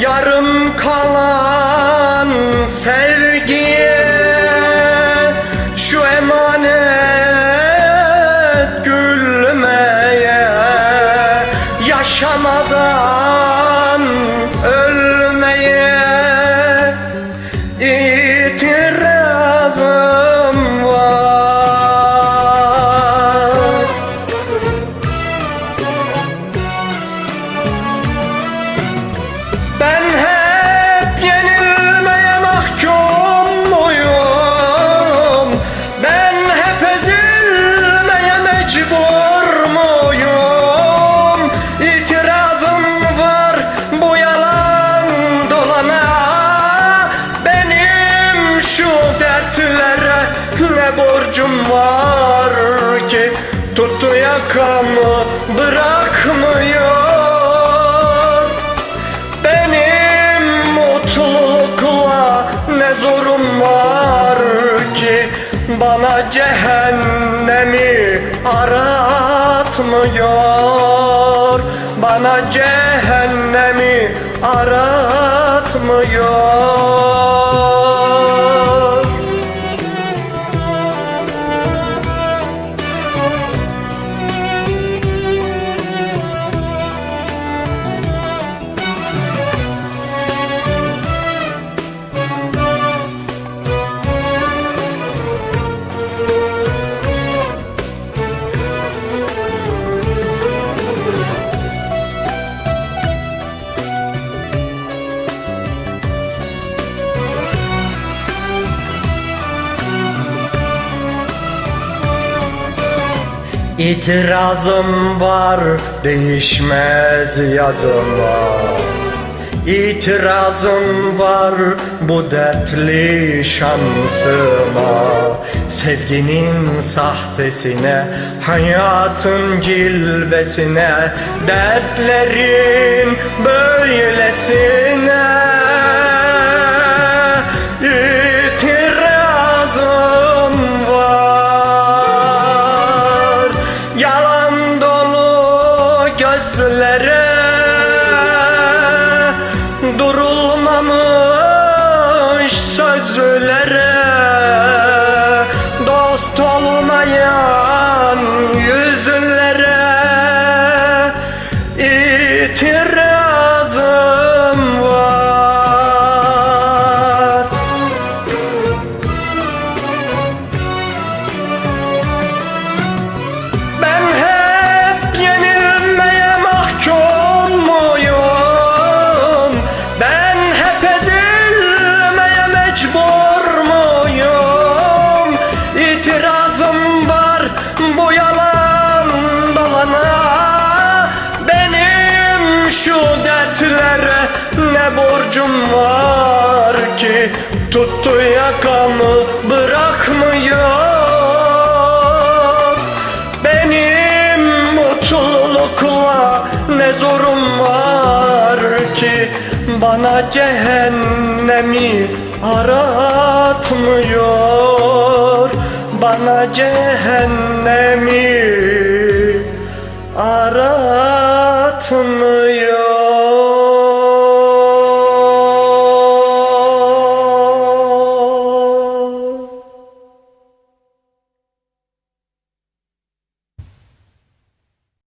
Yarım kalan sevgiye Şu emanet gülmeye Yaşamadan ölmeye itirazım borcum var ki Tuttu yakamı bırakmıyor. Benim mutlulukla ne zorum var ki Bana cehennemi aratmıyor. Bana cehennemi aratmıyor İtirazım var değişmez yazıma İtirazım var bu dertli şansıma. Sevginin sahtesine, hayatın cilvesine Dertlerin böylesine gözlere Durulmamış borcum var ki Tuttu yakamı bırakmıyor. Benim mutlulukla ne zorum var ki Bana cehennemi aratmıyor. Bana cehennemi aratmıyor.